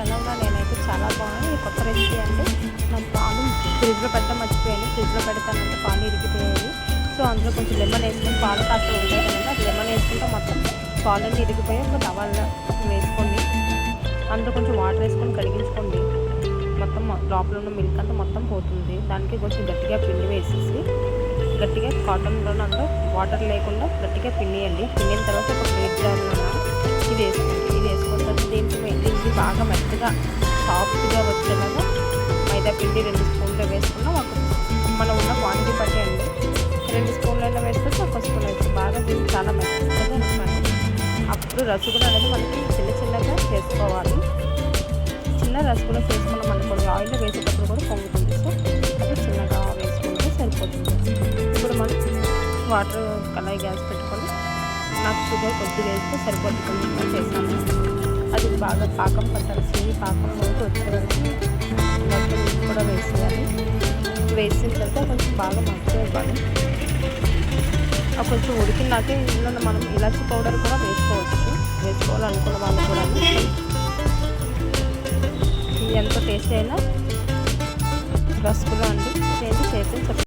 ఛానల్లో నేనైతే చాలా బాగున్నాను. కొత్త రెసిపీ అంటే నా పాలు ఫ్రిడ్జ్లో పెడతా మర్చిపోయాను. ఫ్రిడ్జ్లో పెడతానంటే పాలు ఇరిగిపోయాయి సో అందులో కొంచెం లెమన్ వేసుకుని పాలు కాస్త ఉండేదంటే అది లెమన్ వేసుకుంటే మొత్తం పాలన్నీ ఇరిగిపోయి ఒక టవాల్లో వేసుకోండి. అందులో కొంచెం వాటర్ వేసుకొని కడిగించుకోండి. మొత్తం లోపల ఉన్న మిల్క్ అంతా మొత్తం పోతుంది. దానికి కొంచెం గట్టిగా పిండి వేసేసి గట్టిగా కాటన్లో అంతా వాటర్ లేకుండా గట్టిగా పిండియండి. పిండిన తర్వాత ఒక ప్లేట్ ఇది వేసుకోండి. ఇది వేసుకుంటే తర్వాత దీంట్లో ఇది బాగా మంచి బాగా సాఫ్ట్గా వచ్చేలాగా మైదా పిండి రెండు స్పూన్లు వేసుకున్నాం. ఒక మనం ఉన్న క్వాంటిటీ బట్టి అండి. రెండు స్పూన్లైనా వేస్తే ఒక స్పూన్ వేస్తే బాగా దీన్ని చాలా మెత్తగా అనమాట అప్పుడు రసగుల్లా అనేది మనకి చిన్న చిన్నగా చేసుకోవాలి. చిన్న రసగుల్లా చేసుకున్నాం అనుకోండి ఆయిల్లో వేసేటప్పుడు కూడా పొంగుతుంది. సో అది చిన్నగా వేసుకుంటే సరిపోతుంది. ఇప్పుడు మనం వాటర్ కలాయి గ్యాస్ పెట్టుకొని నాకు షుగర్ కొద్దిగా వేస్తే సరిపోతుంది. చేస్తాము బాగా పాకం పట్టాలి చిన్ని పాకం వరకు వచ్చే మొత్తం కూడా వేసేయాలి. వేసిన తర్వాత కొంచెం బాగా మగ్గివ్వాలి కొంచెం ఉడికినాక ఇందులో మనం ఇలాచి పౌడర్ కూడా వేసుకోవచ్చు. వేసుకోవాలనుకున్న వాళ్ళు కూడా ఎంత టేస్ట్ అయినా రసగుల్లా అండి.